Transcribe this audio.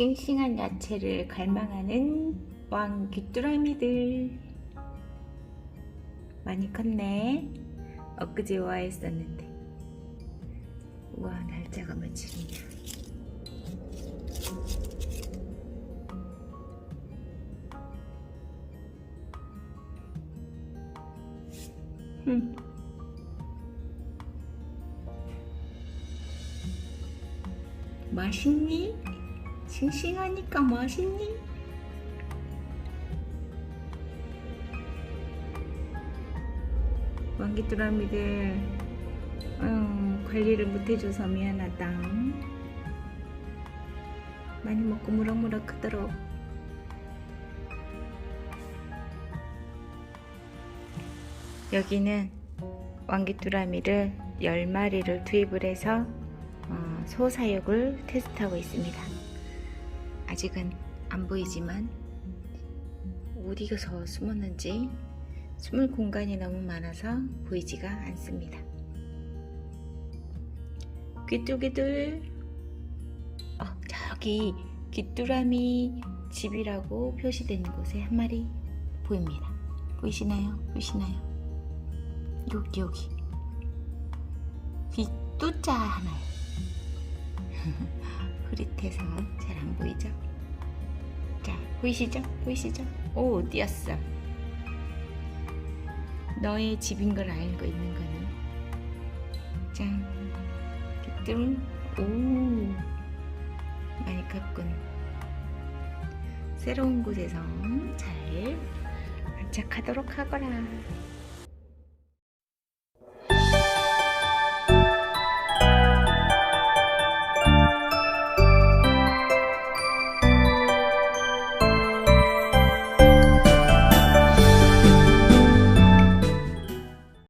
싱싱한 야채를 갈망하는 왕 귀뚜라미들 많이 컸네 엊그제 와했었는데 우와 날짜가 며칠이냐 흠. 맛있니? 싱싱하니까 맛있니? 왕기뚜라미들 음, 관리를 못해줘서 미안하다 많이 먹고 무럭무럭 크도록 여기는 왕기뚜라미를 10마리를 투입을 해서 어, 소사육을 테스트하고 있습니다. 아직은 안 보이지만 어디서 숨었는지 숨을 공간이 너무 많아서 보이지가 않습니다. 귀뚜기들 어, 저기 귀뚜라미 집이라고 표시된 곳에 한 마리 보입니다. 보이시나요? 보이시나요? 여기 여기 귀뚜자 하나요. 흐릿해서 잘 안 보이죠? 자, 보이시죠? 보이시죠? 오, 뛰었어. 너의 집인 걸 알고 있는 거니. 짠. 귀뚱. 오. 많이 컸군. 새로운 곳에서 잘 안착하도록 하거라.